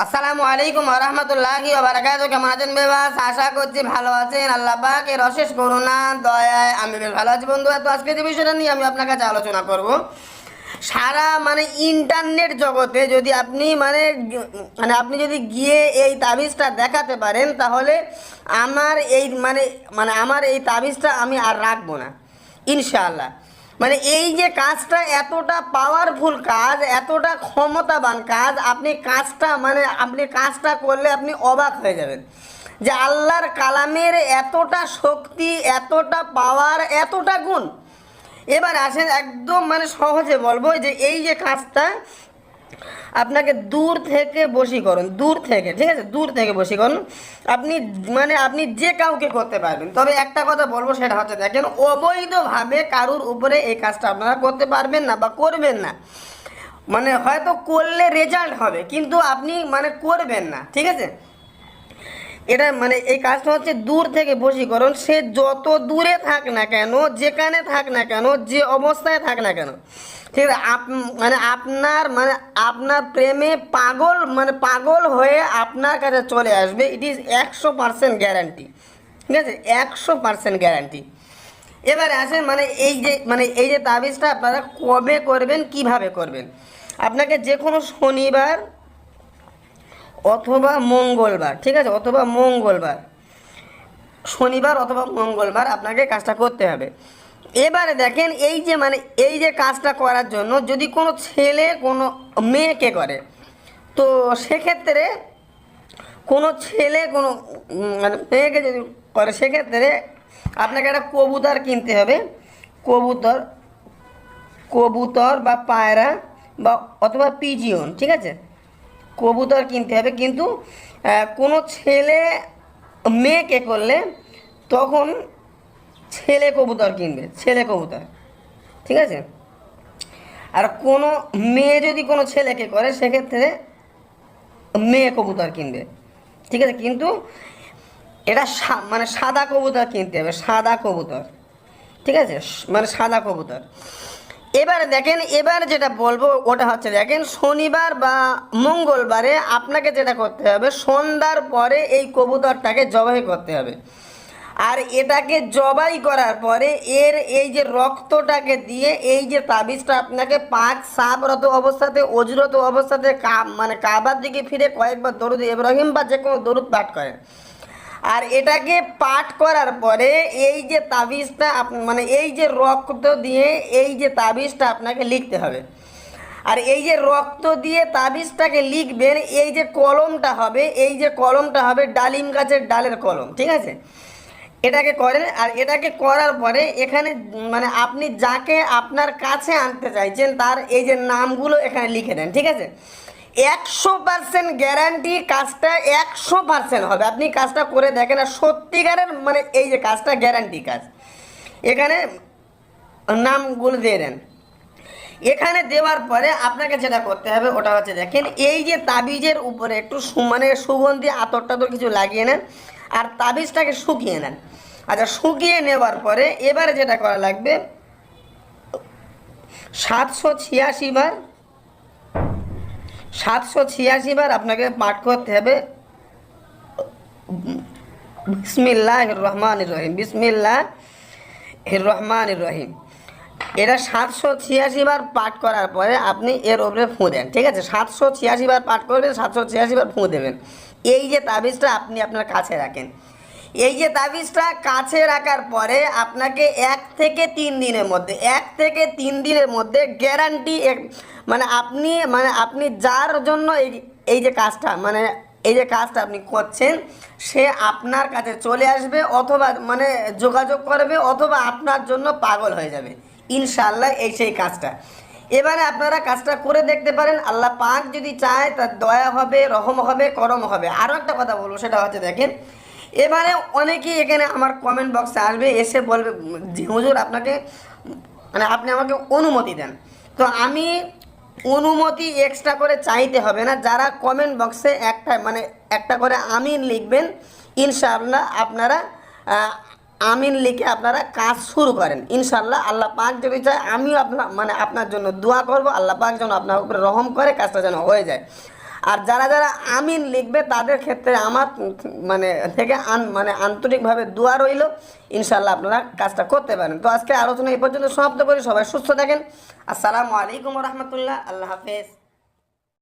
আসসালামু আলাইকুম রহমতুল্লাহি বারাকাতু কেমন আছেন বেবাস? আশা করছি ভালো আছেন। আল্লাহ এর অশেষ করুণা, দয়ায় আমি বেশ ভালো আছি বন্ধু তো আজকে যে বিষয়টা নিয়ে আমি আপনার কাছে আলোচনা করব, সারা মানে ইন্টারনেট জগতে যদি আপনি মানে মানে আপনি যদি গিয়ে এই তাবিজটা দেখাতে পারেন, তাহলে আমার এই মানে মানে আমার এই তাবিজটা আমি আর রাখব না। ইনশাআল্লাহ। মানে এই যে কাজটা এতটা পাওয়ারফুল কাজ, এতটা ক্ষমতাবান কাজ, আপনি কাজটা মানে আপনি কাজটা করলে আপনি অবাক হয়ে যাবেন। যে আল্লাহর কালামের এতটা শক্তি, এতটা পাওয়ার এতটা গুণ। এবার আসেন একদম মানে সহজে বলব যে এই যে কাজটা আপনাকে দূর থেকে বশীকরণ, দূর থেকে, ঠিক আছে? দূর থেকে বশীকরণ। আপনি মানে আপনি যে কাউকে করতে পারবেন, তবে একটা কথা বলব, সেটা হচ্ছে দেখেন, অবৈধভাবে কারুর উপরে এই কাজটা আপনারা করতে পারবেন না বা করবেন না। মানে হয়তো করলে রেজাল্ট হবে, কিন্তু আপনি মানে করবেন না, ঠিক আছে? এটা মানে এই কাজটা হচ্ছে দূর থেকে বশীকরণ সে যত দূরে থাক না কেন, যেখানে থাক না কেন, যে অবস্থায় থাক না কেন, ঠিক আছে? আপ মানে আপনার মানে আপনার প্রেমে পাগল মানে পাগল হয়ে আপনার কাছে চলে আসবে ইট ইজ একশো পার্সেন্ট গ্যারান্টি ঠিক আছে? একশো পার্সেন্ট গ্যারান্টি এবারে আসেন মানে এই যে মানে এই যে তাবিজটা আপনারা কবে করবেন, কীভাবে করবেন? আপনাকে যে কোনো শনিবার অথবা মঙ্গলবার, ঠিক আছে? অথবা মঙ্গলবার। শনিবার অথবা মঙ্গলবার আপনাকে কাজটা করতে হবে। এবারে দেখেন, এই যে মানে এই যে কাজটা করার জন্য যদি কোনো ছেলে, কোনো মেয়েকে করে, তো সেক্ষেত্রে কোনো ছেলে, কোনো মানে মেয়েকে যদি করে, সেক্ষেত্রে আপনাকে একটা কবুতর কিনতে হবে। কবুতর কবুতর বা পায়রা বা অথবা পিজিয়ন ঠিক আছে? কবুতর কিনতে হবে। কিন্তু কোনো ছেলে, মেয়েকে করলে তখন ছেলে কবুতর কিনবে, ছেলে কবুতর। ঠিক আছে? আর কোনো মেয়ে যদি কোনো ছেলেকে করে, সেক্ষেত্রে মেয়ে কবুতর কিনবে। ঠিক আছে? কিন্তু এটা মানে সাদা কবুতর কিনতে হবে, সাদা কবুতর। ঠিক আছে? মানে সাদা কবুতর। এবারে দেখেন, এবার যেটা বলব ওটা হচ্ছে দেখেন, শনিবার বা মঙ্গলবারে আপনাকে যেটা করতে হবে, সন্ধ্যার পরে এই কবুতরটাকে জবাই করতে হবে। আর এটাকে জবাই করার পরে এর এই যে রক্তটাকে দিয়ে এই যে তাবিজটা আপনাকে পাঁচ সাপরত অবস্থাতে, অজরত অবস্থাতে কা মানে কাবার দিকে ফিরে কয়েকবার দরুদ ইব্রাহিম বা যে কোনো দরুদ পাঠ করেন। আর এটাকে পাঠ করার পরে এই যে তাবিজটা মানে এই যে রক্ত দিয়ে এই যে তাবিজটা আপনাকে লিখতে হবে। আর এই যে রক্ত দিয়ে তাবিজটাকে লিখবেন, এই যে কলমটা হবে, এই যে কলমটা হবে ডালিম গাছের ডালের কলম, ঠিক আছে? এটাকে করেন, আর এটাকে করার পরে এখানে মানে আপনি যাকে আপনার কাছে আনতে চাইছেন, তার এই যে নামগুলো এখানে লিখে দেন, ঠিক আছে? একশো পার্সেন্ট গ্যারান্টি কাজটা একশো পার্সেন্ট হবে। আপনি কাজটা করে দেখেন আর সত্যিকারের মানে এই যে কাজটা গ্যারান্টি কাজ। এখানে নামগুলো দিয়ে দেন। এখানে দেওয়ার পরে আপনাকে যেটা করতে হবে ওটা হচ্ছে দেখেন, এই যে তাবিজের উপরে একটু মানে সুগন্ধি আতর টাতর কিছু লাগিয়ে নেন আর তাবিজটাকে শুকিয়ে নেন। আচ্ছা শুকিয়ে নেওয়ার পরে এবারে যেটা করা লাগবে, সাতশো ছিয়াশি বার সাতশো ছিয়াশি বার আপনাকে পাঠ করতে হবে। বিসমিল্লাহ রহমান রহিম বিসমিল্লাহ রহমান রহিম এটা সাতশো ছিয়াশি বার পাঠ করার পরে আপনি এর ওপরে ফুঁ দেন, ঠিক আছে? সাতশো ছিয়াশি বার পাঠ করবেন, সাতশো ছিয়াশি বার ফুঁ দেবেন। এই যে তাবিজটা আপনি আপনার কাছে রাখেন এই যে তাবিজটা কাছে রাখার পরে আপনাকে এক থেকে তিন দিনের মধ্যে, এক থেকে তিন দিনের মধ্যে গ্যারান্টি মানে আপনি মানে আপনি যার জন্য এই এই যে কাজটা মানে এই যে কাজটা আপনি করছেন, সে আপনার কাছে চলে আসবে অথবা মানে যোগাযোগ করবে অথবা আপনার জন্য পাগল হয়ে যাবে। ইনশাল্লাহ এই সেই কাজটা। এবারে আপনারা কাজটা করে দেখতে পারেন, আল্লাহ পাক যদি চায় তার দয়া হবে, রহম হবে, করম হবে। আরও একটা কথা বলব, সেটা হচ্ছে দেখেন এবারে অনেকেই এখানে আমার কমেন্ট বক্সে আসবে, এসে বলবে, যে হুজুর আপনাকে মানে আপনি আমাকে অনুমতি দেন। তো আমি অনুমতি এক্সট্রা করে চাইতে হবে না, যারা কমেন্ট বক্সে একটা মানে একটা করে আমিন লিখবেন, ইনশাআল্লাহ আপনারা আমিন লিখে আপনারা কাজ শুরু করেন। ইনশাল্লাহ আল্লাহ পাক যদি চায়, আমিও আপনার মানে আপনার জন্য দোয়া করব, আল্লাহ পাক যেন আপনার উপরে রহম করে, কাজটা যেন হয়ে যায়। আর যারা যারা আমিন লিখবে, তাদের ক্ষেত্রে আমার মানে থেকে আন মানে আন্তরিকভাবে দোয়া রইল। ইনশাল্লাহ আপনারা কাজটা করতে পারেন। তো আজকে আলোচনা এই পর্যন্ত সমাপ্ত করি। সবাই সুস্থ থাকেন। আসসালামু আলাইকুম রহমতুল্লাহ। আল্লাহ হাফেজ।